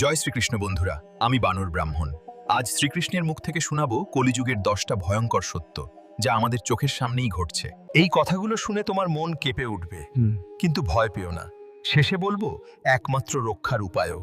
জয় শ্রীকৃষ্ণ বন্ধুরা আমি বানর ব্রাহ্মণ। আজ শ্রীকৃষ্ণের মুখ থেকে শোনাবো কলিযুগের দশটা ভয়ঙ্কর সত্য যা আমাদের চোখের সামনেই ঘটছে। এই কথাগুলো শুনে তোমার মন কেঁপে উঠবে কিন্তু ভয় পেও না। শেষে বলব একমাত্র রক্ষার উপায়ও।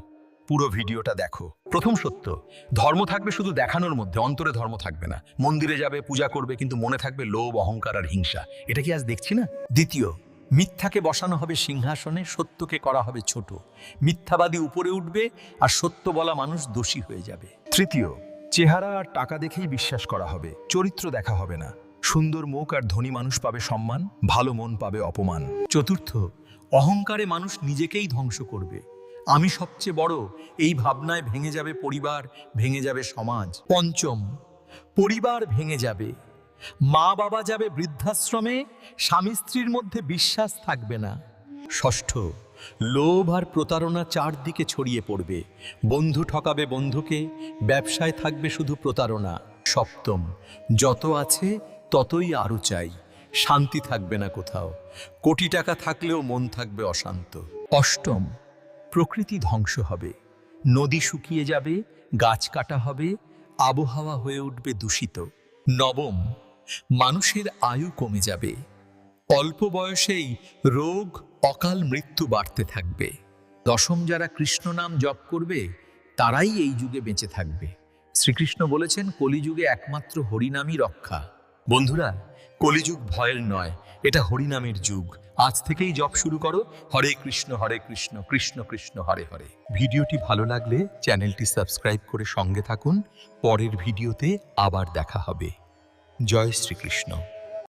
পুরো ভিডিওটা দেখো। প্রথম সত্য ধর্ম থাকবে শুধু দেখানোর মধ্যে অন্তরে ধর্ম থাকবে না। মন্দিরে যাবে পূজা করবে কিন্তু মনে থাকবে লোভ অহংকার আর হিংসা। এটা কি আজ দেখছি না? দ্বিতীয় মিথ্যাকে বসানো হবে সিংহাসনে, সত্যকে করা হবে ছোট। মিথ্যাবাদী উপরে উঠবে আর সত্য বলা মানুষ দোষী হয়ে যাবে। তৃতীয়, চেহারা আর টাকা দেখেই বিশ্বাস করা হবে, চরিত্র দেখা হবে না। সুন্দর মুখ আর ধনী মানুষ পাবে সম্মান, ভালো মন পাবে অপমান। চতুর্থ, অহংকারে মানুষ নিজেকেই ধ্বংস করবে। আমি সবচেয়ে বড়, এই ভাবনায় ভেঙে যাবে পরিবার, ভেঙে যাবে সমাজ। পঞ্চম, পরিবার ভেঙে যাবে। মা বাবা যাবে বৃদ্ধাশ্রমে, স্বামী স্ত্রীর মধ্যে বিশ্বাস থাকবে না। ষষ্ঠ, লোভ আর প্রতারণা চারদিকে ছড়িয়ে পড়বে। বন্ধু ঠকাবে বন্ধুকে, ব্যবসায় থাকবে শুধু প্রতারণা। সপ্তম, যত আছে ততই আরও চাই। শান্তি থাকবে না কোথাও। কোটি টাকা থাকলেও মন থাকবে অশান্ত। অষ্টম, প্রকৃতি ধ্বংস হবে। নদী শুকিয়ে যাবে, গাছ কাটা হবে, আবহাওয়া হয়ে উঠবে দূষিত। নবম মানুষের আয়ু কমে যাবে। অল্প বয়সেই রোগ, অকাল মৃত্যু বাড়তে থাকবে। দশম যারা কৃষ্ণ নাম জপ করবে, তারাই এই যুগে বেঁচে থাকবে। শ্রীকৃষ্ণ বলেছেন, কলিযুগে একমাত্র হরিনামই রক্ষা। বন্ধুরা, কলিযুগ ভয়ের নয়, এটা হরিনামের যুগ। আজ থেকেই জপ শুরু করো, হরে কৃষ্ণ হরে কৃষ্ণ কৃষ্ণ কৃষ্ণ, হরে হরে। ভিডিওটি ভালো লাগলে চ্যানেলটি সাবস্ক্রাইব করে সঙ্গে থাকুন, পরের ভিডিওতে আবার দেখা হবে। জয় শ্রীকৃষ্ণ।